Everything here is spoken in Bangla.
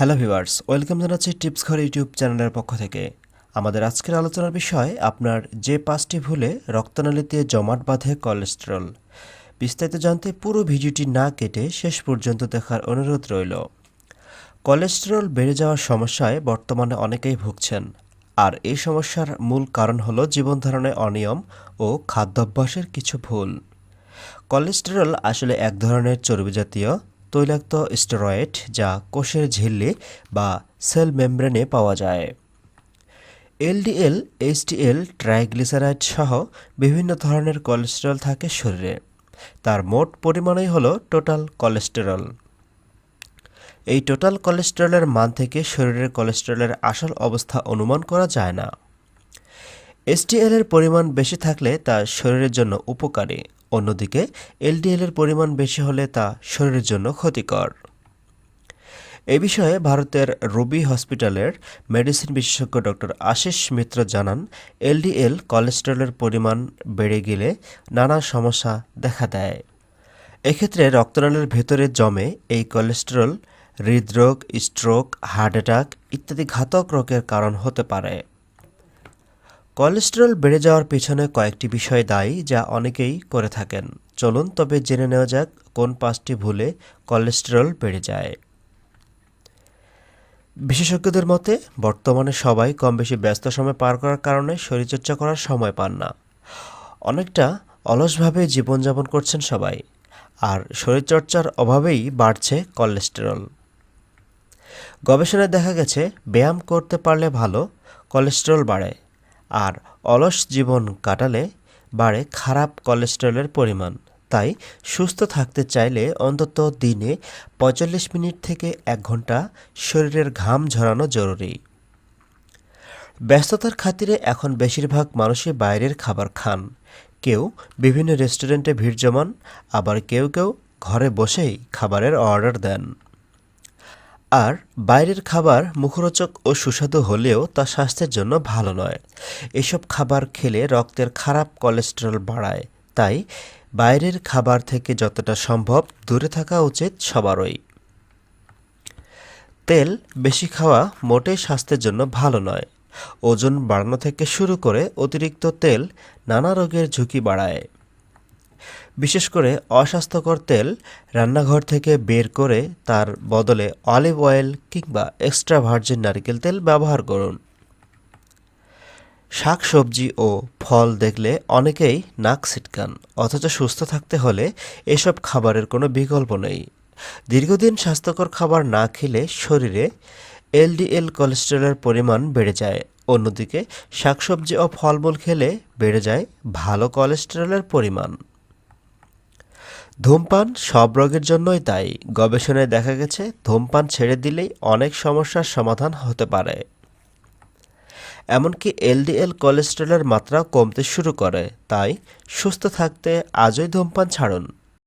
হ্যালো ভিভার্স ওয়েলকাম জানাচ্ছি টিপস ঘর ইউটিউব চ্যানেলের পক্ষ থেকে। আমাদের আজকের আলোচনার বিষয়, আপনার যে পাঁচটি ভুলে রক্তনালীতে জমাট বাঁধে কোলেস্টেরল বিস্তারিত জানতে পুরো ভিডিওটি না কেটে শেষ পর্যন্ত দেখার অনুরোধ রইল। কোলেস্টেরল বেড়ে যাওয়ার সমস্যায় বর্তমানে অনেকেই ভুগছেন। আর এই সমস্যার মূল কারণ হলো জীবনধারণে অনিয়ম ও খাদ্যাভ্যাসের কিছু ভুল। কোলেস্টেরল আসলে এক ধরনের চর্বিজাতীয় তৈলাক্ত স্টেরয়েড যা কোষের ঝিল্লি বা সেল মেমব্রেনে পাওয়া যায়। এলডিএল, এইচডিএল, ট্রাইগ্লিসারাইড সহ বিভিন্ন ধরনের কোলেস্টেরল থাকে শরীরে। তার মোট পরিমাণই হলো টোটাল কোলেস্টেরল। এই টোটাল কোলেস্টেরলের মান থেকে শরীরের কোলেস্টেরলের আসল অবস্থা অনুমান করা যায় না। এসটিএলের পরিমাণ বেশি থাকলে তা শরীরের জন্য উপকারী। অন্যদিকে, এলডিএল এর পরিমাণ বেশি হলে তা শরীরের জন্য ক্ষতিকর। এ বিষয়ে ভারতের রবি হসপিটালের মেডিসিন বিশেষজ্ঞ ডক্টর আশিস মিত্র জানান, এলডিএল কোলেস্টেরলের পরিমাণ বেড়ে গেলে নানা সমস্যা দেখা দেয়। এক্ষেত্রে রক্তনালীর ভেতরে জমে এই কোলেস্টেরল, হৃদরোগ, স্ট্রোক, হার্ট অ্যাটাক ইত্যাদি ঘাতক রোগের কারণ হতে পারে। কোলেস্টেরল বেড়ে যাওয়ার পেছনে কয়েকটি বিষয় দায়ী যা অনেকেই করে থাকেন। চলুন তবে জেনে নেওয়া যাক কোন পাঁচটি ভুলে কোলেস্টেরল বেড়ে যায়। বিশেষজ্ঞদের মতে, বর্তমানে সবাই কম বেশি ব্যস্ত সময় পার করার কারণে শরীরচর্চা করার সময় পান না। অনেকটা অলসভাবে জীবনযাপন করছেন সবাই, আর শরীরচর্চার অভাবেই বাড়ছে কোলেস্টেরল। গবেষণায় দেখা গেছে, ব্যায়াম করতে পারলে ভালো কোলেস্টেরল বাড়ে। আর অলস জীবন কাটালে বাড়ে খারাপ কোলেস্টেরলের পরিমাণ। তাই সুস্থ থাকতে চাইলে অন্তত দিনে পঁয়তাল্লিশ মিনিট থেকে এক ঘণ্টা শরীরের ঘাম ঝরানো জরুরি। ব্যস্ততার খাতিরে এখন বেশিরভাগ মানুষই বাইরের খাবার খান। কেউ বিভিন্ন রেস্টুরেন্টে ভিড় জমান, আবার কেউ কেউ ঘরে বসেই খাবারের অর্ডার দেন। আর বাইরের খাবার মুখরোচক ও সুস্বাদু হলেও তা স্বাস্থ্যের জন্য ভালো নয়। এসব খাবার খেলে রক্তের খারাপ কোলেস্টেরল বাড়ায়। তাই বাইরের খাবার থেকে যতটা সম্ভব দূরে থাকা উচিত সবারই। তেল বেশি খাওয়া মোটেই স্বাস্থ্যের জন্য ভালো নয়। ওজন বাড়ানো থেকে শুরু করে অতিরিক্ত তেল নানা রোগের ঝুঁকি বাড়ায়। বিশেষ করে অস্বাস্থ্যকর তেল রান্নাঘর থেকে বের করে তার বদলে অলিভ অয়েল কিংবা এক্সট্রা ভার্জিন নারকেল তেল ব্যবহার করুন। শাক সবজি ও ফল দেখলে অনেকেই নাক ছিটকান, অথচ সুস্থ থাকতে হলে এসব খাবারের কোনো বিকল্প নেই। দীর্ঘদিন স্বাস্থ্যকর খাবার না খেলে শরীরে এলডিএল কোলেস্টেরলের পরিমাণ বেড়ে যায়। অন্যদিকে, শাকসবজি ও ফলমূল খেলে বেড়ে যায় ভালো কোলেস্টেরলের পরিমাণ। ধূমপান সব রোগের জন্যই তাই গবেষণায় দেখা গেছে, ধূমপান ছেড়ে দিলেই অনেক সমস্যার সমাধান হতে পারে। এমনকি এলডিএল কোলেস্টেরলের মাত্রা কমতে শুরু করে। তাই সুস্থ থাকতে আজই ধূমপান ছাড়ুন।